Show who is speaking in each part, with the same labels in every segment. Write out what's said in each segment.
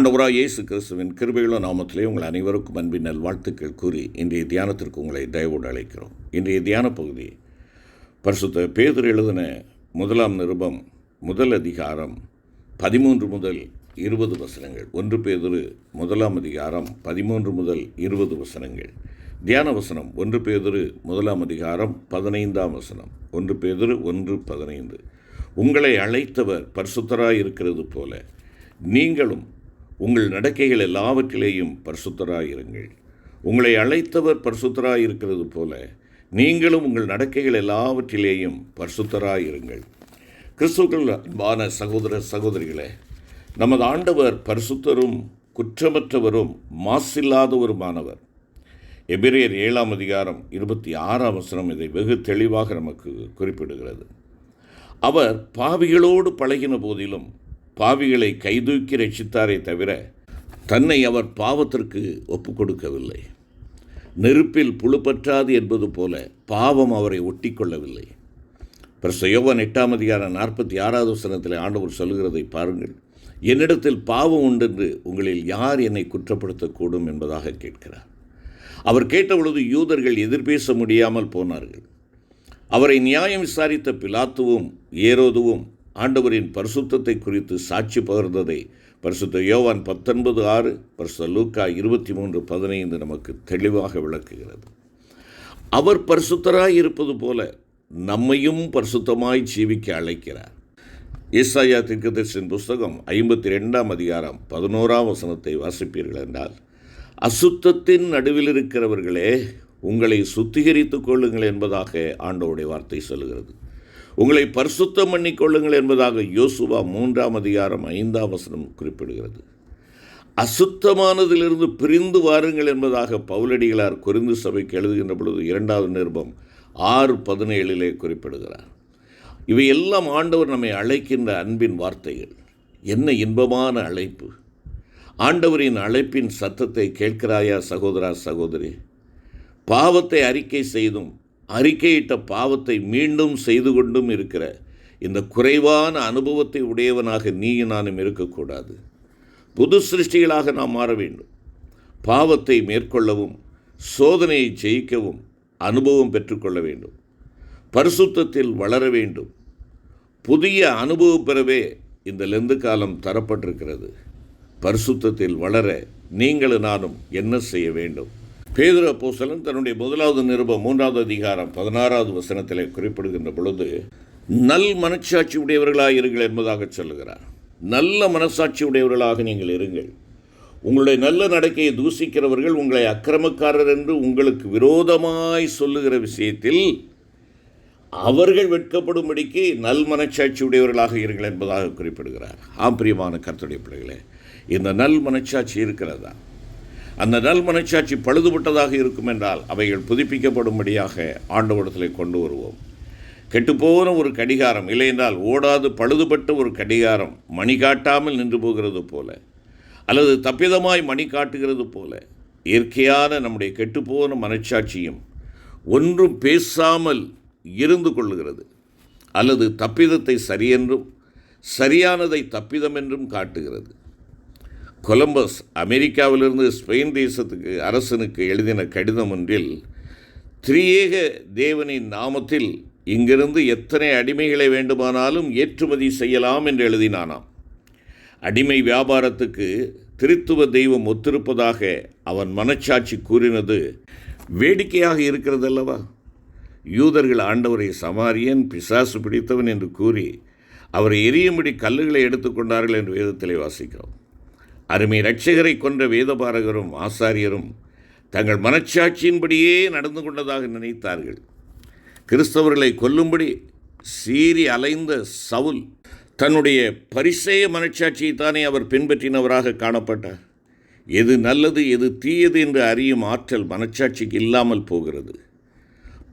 Speaker 1: ஆண்டவராக இயேசு கிறிஸ்துவின் கிருபையுள்ள நாமத்திலே உங்கள் அனைவருக்கும் அன்பின் நல்வாழ்த்துக்கள் கூறி இன்றைய தியானத்திற்கு உங்களை தயவோடு அழைக்கிறோம். இன்றைய தியான பகுதி பரிசுத்த பேதர் எழுதின முதலாம் நிருபம் முதல் அதிகாரம் பதிமூன்று முதல் இருபது வசனங்கள். ஒன்று பேதுரு முதலாம் அதிகாரம் பதிமூன்று முதல் இருபது வசனங்கள். தியான வசனம் ஒன்று பேதுரு முதலாம் அதிகாரம் பதினைந்தாம் வசனம். ஒன்று பேதுரு ஒன்று பதினைந்து. உங்களை அழைத்தவர் பரிசுத்தராய் இருக்கிறது போல நீங்களும் உங்கள் நடக்கைகள் எல்லாவற்றிலேயும் பரிசுத்தராயிருங்கள். உங்களை அழைத்தவர் பரிசுத்தராயிருக்கிறது போல நீங்களும் உங்கள் நடக்கைகள் எல்லாவற்றிலேயும் பரிசுத்தராயிருங்கள். கிறிஸ்துக்கள் அன்பான சகோதர சகோதரிகளே நமது ஆண்டவர் பரிசுத்தரும் குற்றமற்றவரும் மாசில்லாதவருமானவர். எபிரேர் ஏழாம் அதிகாரம் இருபத்தி ஆறாம் வசனம் இதை வெகு தெளிவாக நமக்கு குறிப்பிடுகிறது. அவர் பாவிகளோடு பழகின போதிலும் பாவிகளை கைதூக்கி ரட்சித்தாரே தவிர தன்னை அவர் பாவத்திற்கு ஒப்புக் கொடுக்கவில்லை நெருப்பில் புழுப்பற்றாது என்பது போல பாவம் அவரை ஒட்டி கொள்ளவில்லை பிரசயோவன் எட்டாம் அதிகாரம் நாற்பத்தி ஆறாவது வசனத்தில் ஆண்டவர் சொல்கிறதை பாருங்கள். என்னிடத்தில் பாவம் உண்டென்று உங்களில் யார் என்னை குற்றப்படுத்தக்கூடும் என்பதாக கேட்கிறார். அவர் கேட்டபொழுது யூதர்கள் எதிர்பேச முடியாமல் போனார்கள். அவரை நியாயம் விசாரித்த பிலாத்துவும் ஏரோதுவும் ஆண்டவரின் பரிசுத்தத்தை குறித்து சாட்சி பகிர்ந்ததை பரிசுத்த யோவான் பத்தொன்பது ஆறு பரிசுத்த லூக்கா இருபத்தி மூன்று பதினைந்து நமக்கு தெளிவாக விளக்குகிறது. அவர் பரிசுத்தராய் இருப்பது போல நம்மையும் பரிசுத்தமாய் ஜீவிக்க அழைக்கிறார். ஈசாயா திர்கதர்ஷின் புஸ்தகம் ஐம்பத்தி ரெண்டாம் அதிகாரம் பதினோராம் வசனத்தை வாசிப்பீர்கள் என்றால் அசுத்தத்தின் நடுவில் இருக்கிறவர்களே உங்களை சுத்திகரித்துக் கொள்ளுங்கள் என்பதாக ஆண்டவருடைய வார்த்தை சொல்லுகிறது. உங்களை பரிசுத்தம் பண்ணிக்கொள்ளுங்கள் என்பதாக யோசுவா மூன்றாம் அதிகாரம் ஐந்தாம் வசனம் குறிப்பிடுகிறது. அசுத்தமானதிலிருந்து பிரிந்து வாருங்கள் என்பதாக பவுலடிகளார் குறிந்து சபைக்கு எழுதுகின்ற பொழுது இரண்டாவது நிருபம் ஆறு பதினேழிலே குறிப்பிடுகிறார். இவையெல்லாம் ஆண்டவர் நம்மை அழைக்கின்ற அன்பின் வார்த்தைகள். என்ன இன்பமான அழைப்பு. ஆண்டவரின் அழைப்பின் சத்தத்தை கேட்கிறாயா சகோதரா சகோதரி? பாவத்தை அறிக்கை செய்தும் அறிக்கையிட்ட பாவத்தை மீண்டும் செய்து கொண்டும் இருக்கிற இந்த குறைவான அனுபவத்தை உடையவனாக நீயும் நானும் இருக்கக்கூடாது. புது சிருஷ்டிகளாக நாம் மாற வேண்டும். பாவத்தை மேற்கொள்ளவும் சோதனையை ஜெயிக்கவும் அனுபவம் பெற்றுக்கொள்ள வேண்டும். பரிசுத்தத்தில் வளர வேண்டும். புதிய அனுபவம் பெறவே இந்த லெந்து காலம் தரப்பட்டிருக்கிறது. பரிசுத்தத்தில் வளர நீங்களும் நானும் என்ன செய்ய வேண்டும்? பேதுர பூசலன் தன்னுடைய முதலாவது நிருபம் மூன்றாவது அதிகாரம் பதினாறாவது வசனத்திலே குறிப்பிடுகின்ற பொழுது நல் மனச்சாட்சி உடையவர்களாக இருங்கள் என்பதாக சொல்லுகிறார். நல்ல மனசாட்சி உடையவர்களாக நீங்கள் இருங்கள். உங்களுடைய நல்ல நடக்கையை தூசிக்கிறவர்கள் உங்களை அக்கிரமக்காரர் என்று உங்களுக்கு விரோதமாய் சொல்லுகிற விஷயத்தில் அவர்கள் வெட்கப்படும்படிக்கு நல் மனச்சாட்சி உடையவர்களாக இருங்கள் என்பதாக குறிப்பிடுகிறார். ஆம் பிரியமான கருத்துடைய பிள்ளைகளே இந்த நல் மனச்சாட்சி இருக்கிறதா அந்த நல் மனச்சாட்சி பழுதுபட்டதாக இருக்கும் என்றால் அவைகள் புதுப்பிக்கப்படும்படியாக ஆண்டவடத்தில் கொண்டு வருவோம். கெட்டுப்போன ஒரு கடிகாரம் இல்லையென்றால் ஓடாது பழுதுபட்ட ஒரு கடிகாரம் மணி காட்டாமல் நின்று போகிறது போல அல்லது தப்பிதமாய் மணி காட்டுகிறது போல இயற்கையான நம்முடைய கெட்டுப்போன மனச்சாட்சியும் ஒன்றும் பேசாமல் இருந்து கொள்ளுகிறது. அல்லது தப்பிதத்தை சரியென்றும் சரியானதை தப்பிதம் என்றும் காட்டுகிறது. கொலம்பஸ் அமெரிக்காவிலிருந்து ஸ்பெயின் தேசத்துக்கு அரசனுக்கு எழுதின கடிதம் ஒன்றில் திரியேக தேவனின் நாமத்தில் இங்கிருந்து எத்தனை அடிமைகளை வேண்டுமானாலும் ஏற்றுமதி செய்யலாம் என்று எழுதினானாம். அடிமை வியாபாரத்துக்கு திருத்துவ தெய்வம் ஒத்திருப்பதாக அவன் மனச்சாட்சி கூறினது வேடிக்கையாக இருக்கிறதல்லவா? யூதர்கள் ஆண்டவரை சமாரியன் பிசாசு பிடித்தவன் என்று கூறி அவரை எரியும்படி கல்லுகளை எடுத்துக்கொண்டார்கள் என்று வேதத்திலே வாசிக்கிறோம். அருமை இரட்சகரை கொன்ற வேதபாரகரும் ஆசாரியரும் தங்கள் மனச்சாட்சியின்படியே நடந்து கொண்டதாக நினைத்தார்கள். கிறிஸ்தவர்களை கொல்லும்படி சீறி அலைந்த சவுல் தன்னுடைய பரிசேய மனச்சாட்சியை தானே அவர் பின்பற்றினவராக காணப்பட்டார். எது நல்லது எது தீயது என்று அறியும் ஆற்றல் மனச்சாட்சிக்கு இல்லாமல் போகிறது.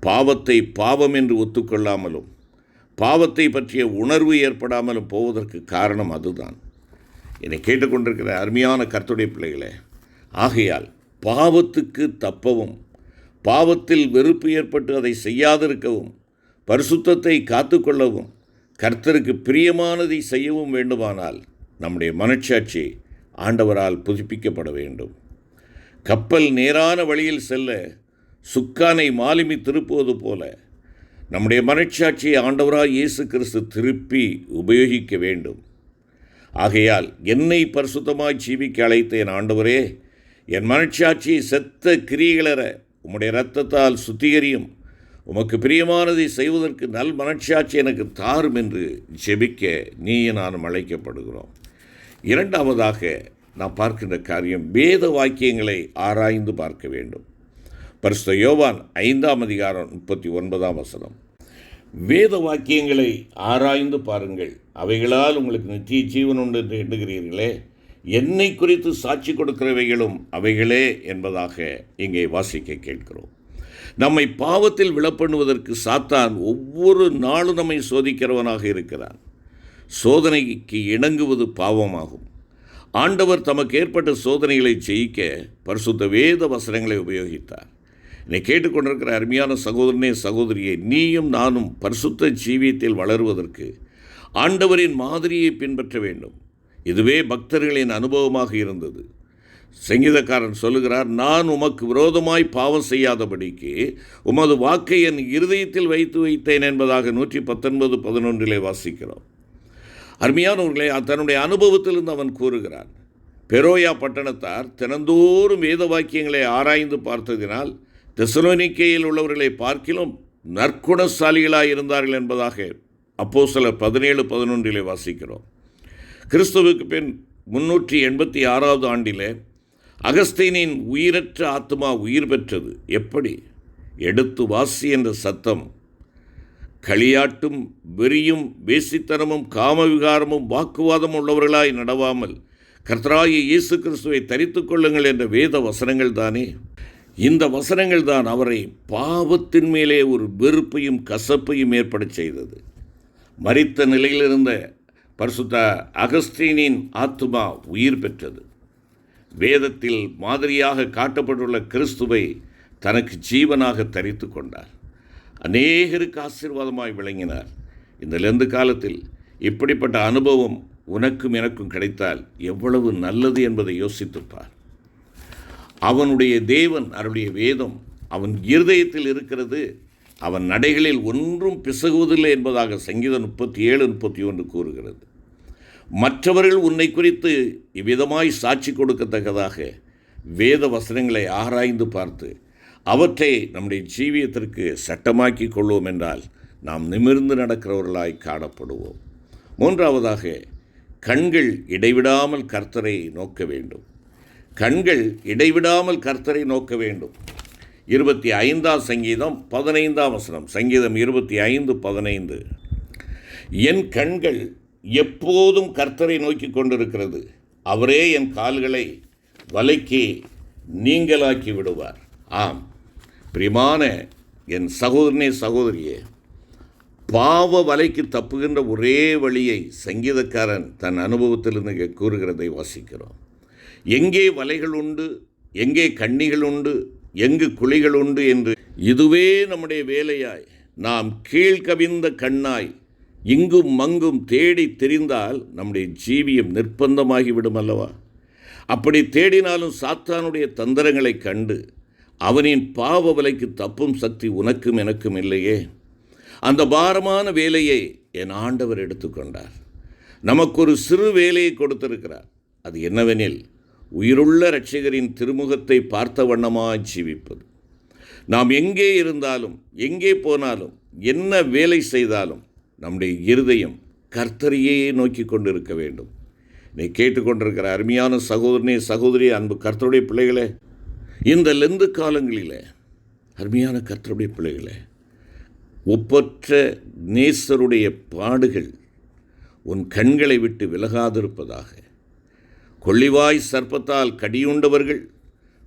Speaker 1: பாவத்தை பாவம் என்று ஒத்துக்கொள்ளாமலும் பாவத்தை பற்றிய உணர்வு ஏற்படாமலும் போவதற்கு காரணம் அதுதான். என்னை கேட்டுக்கொண்டிருக்கிற அருமையான கர்த்துடைய பிள்ளைகளே ஆகையால் பாவத்துக்கு தப்பவும் பாவத்தில் வெறுப்பு ஏற்பட்டு அதை செய்யாதிருக்கவும் பரிசுத்தத்தை காத்துக்கொள்ளவும் கர்த்தருக்கு பிரியமானதை செய்யவும் வேண்டுமானால் நம்முடைய மனச்சாட்சி ஆண்டவரால் புதுப்பிக்கப்பட வேண்டும். கப்பல் நேரான வழியில் செல்ல சுக்கானை மாலுமி திருப்புவது போல நம்முடைய மனச்சாட்சியை ஆண்டவராக இயேசு கிறிஸ்து திருப்பி உபயோகிக்க வேண்டும். ஆகையால் என்னை பரிசுத்தமாய் ஜீவிக்க அழைத்தேன் ஆண்டவரே. என் மனச்சாட்சி செத்த கிரியைகளற உம்முடைய இரத்தத்தால் சுத்திகரியும். உமக்கு பிரியமானதை செய்வதற்கு நல் மனச்சாட்சி எனக்கு தாரும் என்று ஜெபிக்க நீயும் நானும் அழைக்கப்படுகிறோம். இரண்டாவதாக நாம் பார்க்கின்ற காரியம் வேத வாக்கியங்களை ஆராய்ந்து பார்க்க வேண்டும். பரிசுத்த யோவான் ஐந்தாம் அதிகாரம் முப்பத்தி ஒன்பதாம் வசனம். வேத வாக்கியங்களை ஆராய்ந்து பாருங்கள். அவைகளால் உங்களுக்கு நிச்சய ஜீவன் உண்டு என்று எண்ணுகிறீர்களே. என்னை குறித்து சாட்சி கொடுக்கிறவைகளும் அவைகளே என்பதாக இங்கே வாசிக்க கேட்கிறோம். நம்மை பாவத்தில் விழப்பண்ணுவதற்கு சாத்தான் ஒவ்வொரு நாளும் நம்மை சோதிக்கிறவனாக இருக்கிறான். சோதனைக்கு இணங்குவது பாவமாகும். ஆண்டவர் தமக்கு ஏற்பட்ட சோதனைகளை ஜெயிக்க பரிசுத்த வேத வசனங்களை உபயோகித்தார். என்னை கேட்டுக்கொண்டிருக்கிற அருமையான சகோதரனே சகோதரியே நீயும் நானும் பரிசுத்த ஜீவியத்தில் வளருவதற்கு ஆண்டவரின் மாதிரியை பின்பற்ற வேண்டும். இதுவே பக்தர்களின் அனுபவமாக இருந்தது. சங்கீதக்காரன் சொல்லுகிறார் நான் உமக்கு விரோதமாய் பாவம் செய்யாதபடிக்கு உமது வாக்கை என் இருதயத்தில் வைத்து வைத்தேன் என்பதாக நூற்றி பத்தொன்பது பதினொன்றிலே வாசிக்கிறோம். அருமையானவர்களே தன்னுடைய அனுபவத்திலிருந்து அவன் கூறுகிறான். பெரோயா பட்டணத்தார் தினந்தோறும் வேத வாக்கியங்களை ஆராய்ந்து பார்த்ததினால் தெசலோனிக்கையில் உள்ளவர்களை பார்க்கிலும் நற்குணசாலிகளாக இருந்தார்கள் என்பதாக அப்போ சில பதினேழு பதினொன்றிலே வாசிக்கிறோம். கிறிஸ்துவுக்கு பின் முன்னூற்றி எண்பத்தி ஆறாவது ஆண்டிலே அகஸ்தீனின் உயிரற்ற ஆத்மா உயிர் பெற்றது. எப்படி? எடுத்து வாசி என்ற சத்தம். களியாட்டும் வெறியும் வேசித்தனமும் காமவிகாரமும் வாக்குவாதம் உள்ளவர்களாய் நடவாமல் கர்த்தராய இயேசு கிறிஸ்துவை தரித்து கொள்ளுங்கள் என்ற வேத வசனங்கள் தானே? இந்த வசனங்கள் தான் அவரை பாவத்தின் மேலே ஒரு வெறுப்பையும் கசப்பையும் ஏற்பட செய்தது. மறித்த நிலையிலிருந்த பரிசுத்த அகஸ்தீனின் ஆத்மா உயிர் பெற்றது. வேதத்தில் மாதிரியாக காட்டப்பட்டுள்ள கிறிஸ்துவை தனக்கு ஜீவனாக தரித்து கொண்டார். அநேகருக்கு ஆசீர்வாதமாய் விளங்கினார். இந்த லெந்து காலத்தில் இப்படிப்பட்ட அனுபவம் உனக்கும் எனக்கும் கிடைத்தால் எவ்வளவு நல்லது என்பதை யோசித்துப்பார் அவனுடைய தேவன் அவருடைய வேதம் அவன் இருதயத்தில் இருக்கிறது. அவன் நடைகளில் ஒன்றும் பிசகுவதில்லை என்பதாக சங்கீதம் முப்பத்தி ஏழு முப்பத்தி ஒன்று கூறுகிறது. மற்றவர்கள் உன்னை குறித்து இவ்விதமாய் சாட்சி கொடுக்கத்தக்கதாக வேத வசனங்களை ஆராய்ந்து பார்த்து அவற்றை நம்முடைய ஜீவியத்திற்கு சட்டமாக்கி கொள்வோம் என்றால் நாம் நிமிர்ந்து நடக்கிறவர்களாய் காணப்படுவோம். மூன்றாவதாக கண்கள் இடைவிடாமல் கர்த்தரை நோக்க வேண்டும். கண்கள் இடைவிடாமல் கர்த்தரை நோக்க வேண்டும். இருபத்தி ஐந்தாம் சங்கீதம் பதினைந்தாம் வசனம். சங்கீதம் இருபத்தி ஐந்து பதினைந்து. என் கண்கள் எப்போதும் கர்த்தரை நோக்கி கொண்டிருக்கிறது. அவரே என் கால்களை வலைக்கு நீங்களாக்கி விடுவார். ஆம். பிரிமான என் சகோதரனே சகோதரியே பாவ வலைக்கு தப்புகின்ற ஒரே வழியை சங்கீதக்காரன் தன் அனுபவத்திலிருந்து கூறுகிறதை வாசிக்கிறோம். எங்கே வலைகள் உண்டு? எங்கே கண்ணிகள் உண்டு? எங்கு குழிகள் உண்டு என்று. இதுவே நம்முடைய வேலையாய். நாம் கீழ்கவிந்த கண்ணாய். இங்கும் மங்கும் தேடி தெரிந்தால் நம்முடைய ஜீவியம் நிர்பந்தமாகிவிடும் அல்லவா? அப்படி தேடினாலும் சாத்தானுடைய தந்திரங்களை கண்டு அவனின் பாவ வலைக்கு தப்பும் சக்தி உனக்கும் எனக்கும் இல்லையே? அந்த பாரமான வேலையை என் ஆண்டவர் எடுத்துக்கொண்டார் நமக்கு ஒரு சிறு வேலையை கொடுத்திருக்கிறார். அது என்னவெனில் உயிருள்ள இரட்சகரின் திருமுகத்தை பார்த்த வண்ணமாய் ஜீவிப்பது. நாம் எங்கே இருந்தாலும் எங்கே போனாலும் என்ன வேலை செய்தாலும் நம்முடைய இருதயம் கர்த்தரையே நோக்கி கொண்டிருக்க வேண்டும். நீ கேட்டுக்கொண்டிருக்கிற அருமையான சகோதரனே சகோதரி அன்பு கர்த்தருடைய பிள்ளைகளே இந்த லெந்து காலங்களில் அருமையான கர்த்தருடைய பிள்ளைகளே ஒப்பற்ற நேசருடைய பாடுகள் உன் கண்களை விட்டு விலகாதிருப்பதாக கொள்ளிவாய் சர்ப்பத்தால் கடியுண்டவர்கள்.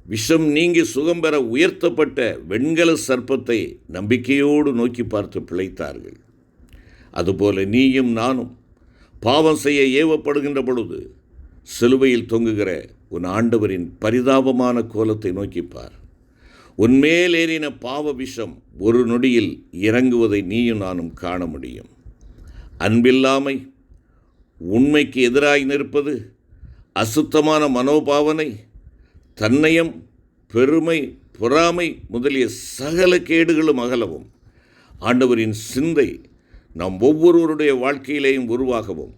Speaker 1: விஷம் நீங்கி சுகம் பெற உயர்த்தப்பட்ட வெண்கல சர்ப்பத்தை நம்பிக்கையோடு நோக்கி பார்த்து பிழைத்தார்கள். அதுபோல நீயும் நானும் பாவம் செய்ய ஏவப்படுகின்ற பொழுது சிலுவையில் தொங்குகிற உன் ஆண்டவரின் பரிதாபமான கோலத்தை நோக்கிப்பார் உன்மேலேறின பாவ விஷம் ஒரு நொடியில் இறங்குவதை நீயும் நானும் காண முடியும். அன்பில்லாமை உண்மைக்கு எதிராய் நிற்பது அசுத்தமான மனோபாவனை தன்னயம் பெருமை பொறாமை முதலிய சகல கேடுகளும் அகலவும். ஆண்டவரின் சிந்தை நாம் ஒவ்வொருவருடைய வாழ்க்கையிலேயும் உருவாகவும்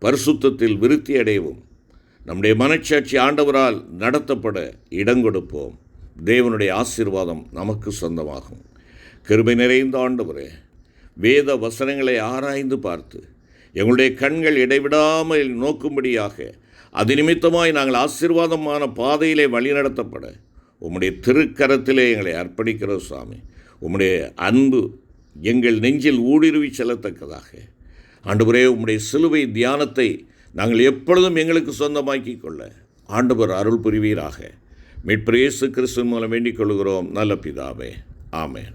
Speaker 1: பரிசுத்தத்தில் விருத்தி அடையவும் நம்முடைய மனச்சாட்சி ஆண்டவரால் நடத்தப்பட இடங்கொடுப்போம் தேவனுடைய ஆசீர்வாதம் நமக்கு சொந்தமாகும். கிருபை நிறைந்த ஆண்டவரே வேத வசனங்களை ஆராய்ந்து பார்த்து எங்களுடைய கண்கள் இடைவிடாமல் நோக்கும்படியாக அது நிமித்தமாய் நாங்கள் ஆசீர்வாதமான பாதையிலே வழிநடத்தப்பட. உம்முடைய திருக்கரத்திலே எங்களை அர்ப்பணிக்கிறோம் சுவாமி. உம்முடைய அன்பு எங்கள் நெஞ்சில் ஊடுருவி செல்லத்தக்கதாக. ஆண்டவரே உம்முடைய சிலுவை தியானத்தை நாங்கள் எப்பொழுதும் எங்களுக்கு சொந்தமாக்கிக் கொள்ள. ஆண்டவர் அருள் புரிவீராக. மீட்பிரேசு கிறிஸ்து மூலம் வேண்டிக் கொள்கிறோம் நல்ல பிதாவே. ஆமேன்.